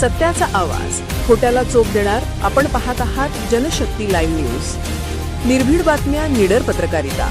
सत्याचा आवाज. खोट्याला चोप देणार आपण पाहत आहात जनशक्ती लाईव्ह न्यूज. निर्भीड बातम्या निडर पत्रकारिता.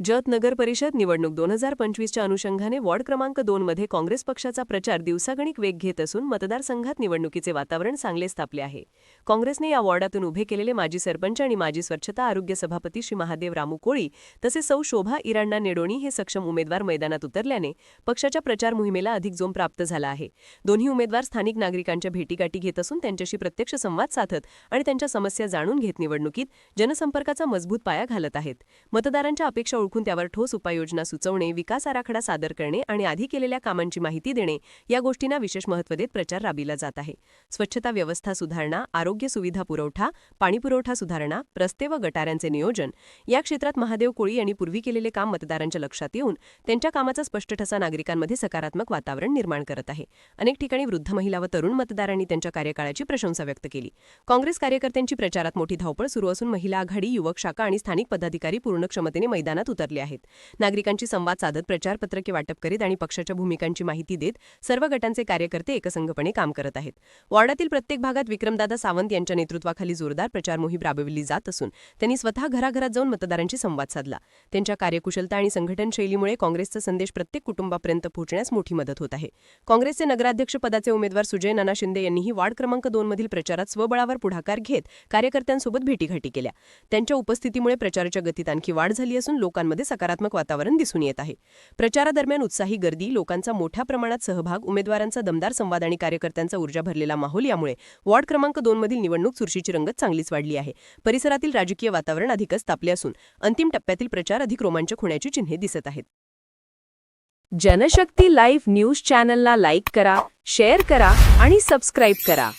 जत नगर परिषद निवडणूक दोन हजार पंचवीसच्या अनुषंगाने वॉर्ड क्रमांक दोनमध्ये काँग्रेस पक्षाचा प्रचार दिवसागणिक वेग घेत असून मतदारसंघात निवडणुकीचे वातावरण चांगलेच तापले आहे. काँग्रेसने या वॉर्डातून उभे केलेले माजी सरपंच आणि माजी स्वच्छता आरोग्य सभापती श्री महादेव रामू कोळी तसेच सौ शोभा इराण्णा नेडोणी हे सक्षम उमेदवार मैदानात उतरल्याने पक्षाच्या प्रचार मोहिमेला अधिक जोम प्राप्त झाला आहे. दोन्ही उमेदवार स्थानिक नागरिकांच्या भेटीगाठी घेत असून त्यांच्याशी प्रत्यक्ष संवाद साधत आणि त्यांच्या समस्या जाणून घेत निवडणुकीत जनसंपर्काचा मजबूत पाया घालत आहेत. मतदारांच्या अपेक्षा ओळखून त्यावर ठोस उपाययोजना सुचवणे विकास आराखडा सादर करणे आणि आधी केलेल्या कामांची माहिती देणे या गोष्टींना विशेष महत्त्व देत प्रचार राबविला जात आहे. स्वच्छता व्यवस्था सुधारणा आरोग्य सुविधा पुरवठा पाणीपुरवठा सुधारणा रस्ते व गटाऱ्यांचे नियोजन या क्षेत्रात महादेव कोळी यांनी पूर्वी केलेले काम मतदारांच्या लक्षात येऊन त्यांच्या कामाचा स्पष्ट ठसा नागरिकांमध्ये सकारात्मक वातावरण निर्माण करत आहे. अनेक ठिकाणी वृद्ध महिला व तरुण मतदारांनी त्यांच्या कार्यकाळाची प्रशंसा व्यक्त केली. काँग्रेस कार्यकर्त्यांची प्रचारात मोठी धावपळ सुरू असून महिला आघाडी युवक शाखा आणि स्थानिक पदाधिकारी पूर्ण क्षमतेने मैदानात उतरले आहेत. नागरिकांची संवाद साधत प्रचारपत्रके वाटप करीत आणि पक्षाच्या भूमिकांची माहिती देत सर्व गटांचे कार्यकर्ते एकसंघपणे काम करत आहेत. वॉर्डातील प्रत्येक भागात विक्रमदादा सावंत यांच्या नेतृत्वाखाली जोरदार प्रचार मोहीम राबविली जात असून त्यांनी स्वतः घराघरात जाऊन मतदारांशी संवाद साधला. त्यांच्या कार्यकुशलता आणि संघटन शैलीमुळे काँग्रेसचा संदेश प्रत्येक कुटुंबापर्यंत पोहोचण्यास मोठी मदत होत आहे. काँग्रेसचे नगराध्यक्ष पदाचे उमेदवार सुजय नाना शिंदे यांनीही वार्ड क्रमांक दोन मधील प्रचारात स्वबळावर पुढाकार घेत कार्यकर्त्यांसोबत भेटीघाटी केल्या. त्यांच्या उपस्थितीमुळे प्रचाराच्या गतीत आणखी वाढ झाली असून लोकांमध्ये सकारात्मक वातावरण दिसून येत आहे. प्रचारादरम्यान उत्साही गर्दी लोकांचा मोठ्या प्रमाणात सहभाग उमेदवारांचा दमदार संवाद आणि कार्यकर्त्यांचा ऊर्जा भरलेला माहोल यामुळे वॉर्ड क्रमांक दोन मधील निवडणूक चुरशीची रंगत चांगलीच वाढली आहे. परिसरातील राजकीय वातावरण अधिकच तापले असून अंतिम टप्प्यातील प्रचार अधिक रोमांचक होण्याची चिन्हे दिसत आहेत. जनशक्ती लाईव्ह न्यूज चॅनलला लाईक करा शेअर करा आणि सबस्क्राईब करा.